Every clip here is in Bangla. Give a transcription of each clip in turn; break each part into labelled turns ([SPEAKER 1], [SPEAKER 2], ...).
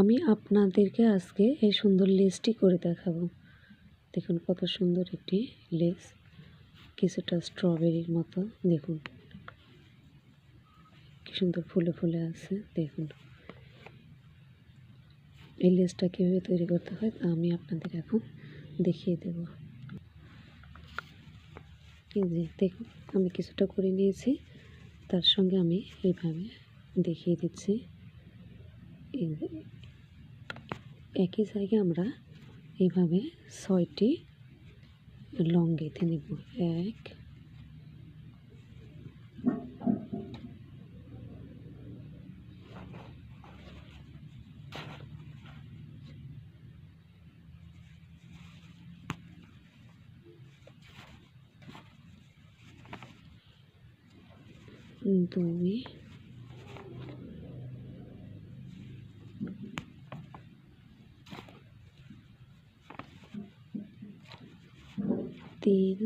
[SPEAKER 1] আমি আপনাদেরকে আজকে এই সুন্দর লেসটি করে দেখাবো। দেখুন কত সুন্দর একটি লেস কিছুটা স্ট্রবেরির মতো। দেখুন, কি সুন্দর ফুলে ফুলে আছে, দেখুন। এই লেসটা কীভাবে তৈরি করতে হয় তা আমি আপনাদের এখন দেখিয়ে দেব। দেখুন, আমি কিছুটা করে নিয়েছি, তার সঙ্গে আমি এইভাবে দেখিয়ে দিচ্ছি। একই জায়গায় আমরা এইভাবে ছয়টি লং গেঁথে নেব। এক দুই তিন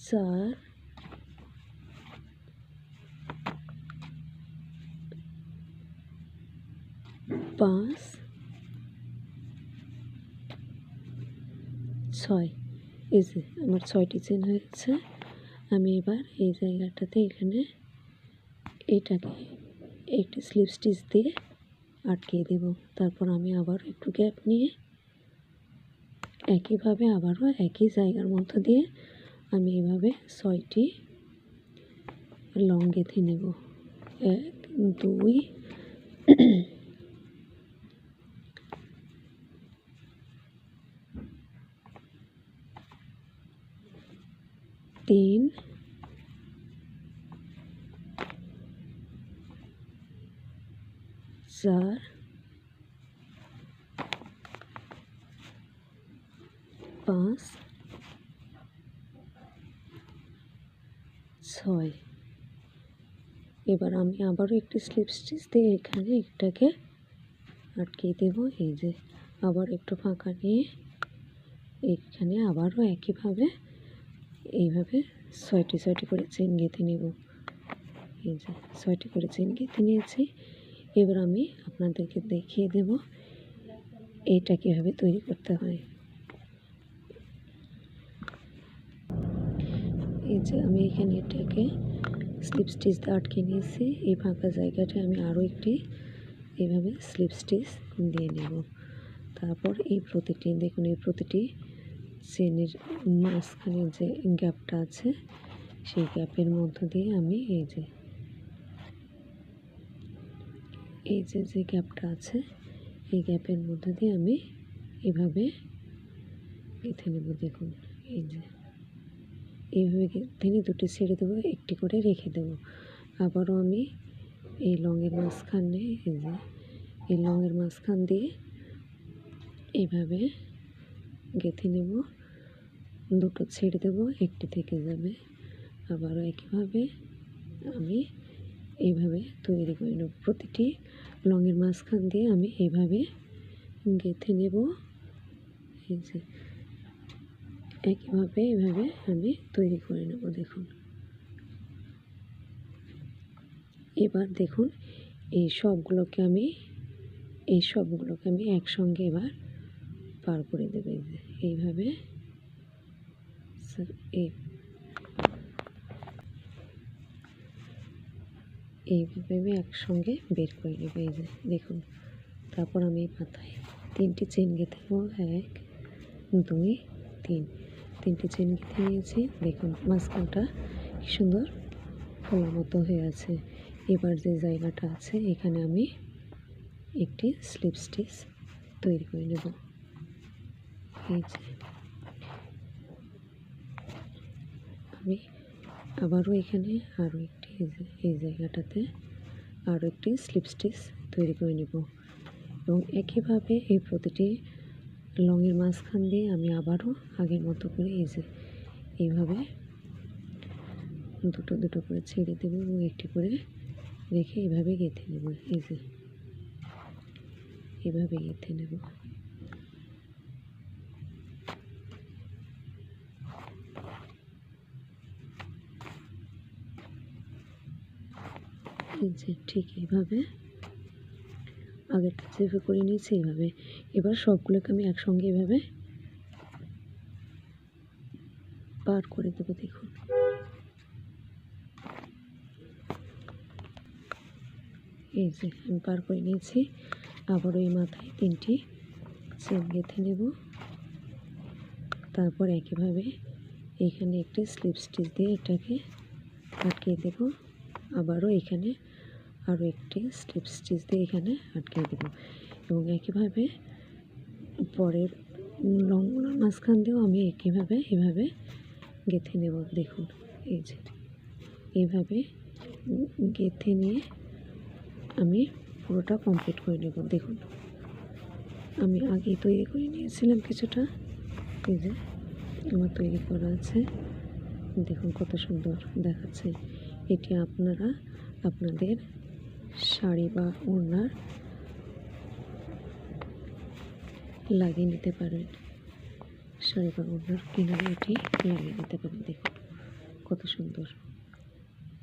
[SPEAKER 1] চার পাঁচ ছয় এই যে আমার ছয়টি চেন গেছে আমি এবার এই জায়গাটাতে এখানে এটাকে একটি স্লিপ স্টিচ দিয়ে আটকে দেব। তারপর আমি আবার একটু গ্যাপ নিয়ে একইভাবে আবারও একই জায়গার মধ্য দিয়ে আমি এভাবে ছয়টি লং গেঁথে নেব। এক, দুই তিন। চার। পাঁচ। ছয়। এবার আমি আবারও একটি স্লিপ স্টিচ দিয়ে এখানে এটাকে আটকে দেব। এই যে, আবার একটু ফাঁকা নিয়ে, এখানে আবারও একইভাবে এইভাবে ছয়টি ছয়টি করে চেন গেঁথে নেব। এই যে ছয়টি করে চেন গেঁথে নিয়েছি। এবার আমি আপনাদেরকে দেখিয়ে দেব এটা কীভাবে তৈরি করতে হয়। এই যে আমি এখানে এটাকে স্লিপ স্টিচ দিয়ে আটকে নিয়েছি। এই ফাঁকা জায়গাটা আমি আরও একটি এইভাবে স্লিপ স্টিচ দিয়ে নেব। তারপর এই প্রতিটি, দেখুন এই প্রতিটি চেনের মাঝখানে যে গ্যাপটা আছে, সেই গ্যাপের মধ্য দিয়ে আমি এই যে এই যে যে গ্যাপটা আছে, এই গ্যাপের মধ্য দিয়ে আমি এভাবে গেঁথে নেব। দেখুন, এই যে, এইভাবে গেঁথে দুটি ছেড়ে দেবো, একটি করে রেখে দেবো। আবারও আমি এই লংয়ের মাঝখানে, এই যে, এই লংয়ের মাঝখান দিয়ে এইভাবে গেঁথে নেব। দুটো ছেড়ে দেবো, একটি থেকে যাবে। আবারও একইভাবে আমি এইভাবে তৈরি করে নেব। প্রতিটি লংয়ের মাঝখান দিয়ে আমি এইভাবে গেঁথে নেব। এই যে, একইভাবে এইভাবে আমি তৈরি করে নেব, দেখুন। এবার দেখুন, এই সবগুলোকে আমি, এই সবগুলোকে আমি একসঙ্গে এবার পার করে দেবে। এইভাবে এই এইভাবে আমি একসঙ্গে বের করে নেব। এই যে দেখুন, তারপর আমি মাথায় তিনটি চেন গেঁথে নেব। এক, দুই, তিন। তিনটি চেন গেঁথে নিয়েছি। দেখুন, মাঝখানটা সুন্দর ফোলার মতো হয়ে আছে। এবার যে জায়গাটা আছে, এখানে আমি একটি স্লিপ স্টিচ তৈরি করে নেব। যে আমি আবারও এখানে আরও একটি এই জায়গাটাতে আরও একটি স্লিপ স্টিচ তৈরি করে নেব। এবং একইভাবে এই প্রতিটি লংয়ের মাঝখান দিয়ে আমি আবারও আগের মতো করে এই যে, এইভাবে দুটো দুটো করে ছেড়ে দেবো এবং একটি করে রেখে এইভাবে গেঁথে নেব। এই যে, এভাবে গেঁথে নেব। এই যে ঠিক এইভাবে। আগের যেভাবে করে নিয়েছি, এইভাবে। এবার সবগুলোকে আমি একসঙ্গে এভাবে পার করে দেবো, দেখুন। এই যে, আমি পার করে নিয়েছি। আবার ওই মাথায় তিনটি চেন গেঁথে নেব। তারপর একইভাবে এখানে একটি স্লিপ স্টিচ দিয়ে এটাকে আটকে দেব। আবারও এখানে আরও একটি স্লিপ স্টিচ দিয়ে এখানে আটকে দেব এবং একইভাবে পরের লংগুলোর মাঝখান দিয়েও আমি একইভাবে এভাবে গেঁথে নেব, দেখুন, এই যে। এইভাবে গেঁথে নিয়ে আমি পুরোটা কমপ্লিট করে নেব, দেখুন। আমি আগে তৈরি করে নিয়েছিলাম কিছুটা, এই যে, আমার তৈরি করা আছে। দেখুন কত সুন্দর দেখাচ্ছে। এটি আপনারা, আপনাদের শাড়ি বা ওড়নার লাগিয়ে নিতে পারেন। শাড়ি বা ওড়নার কিনারে এটি লাগিয়ে নিতে পারেন। দেখুন, কত সুন্দর।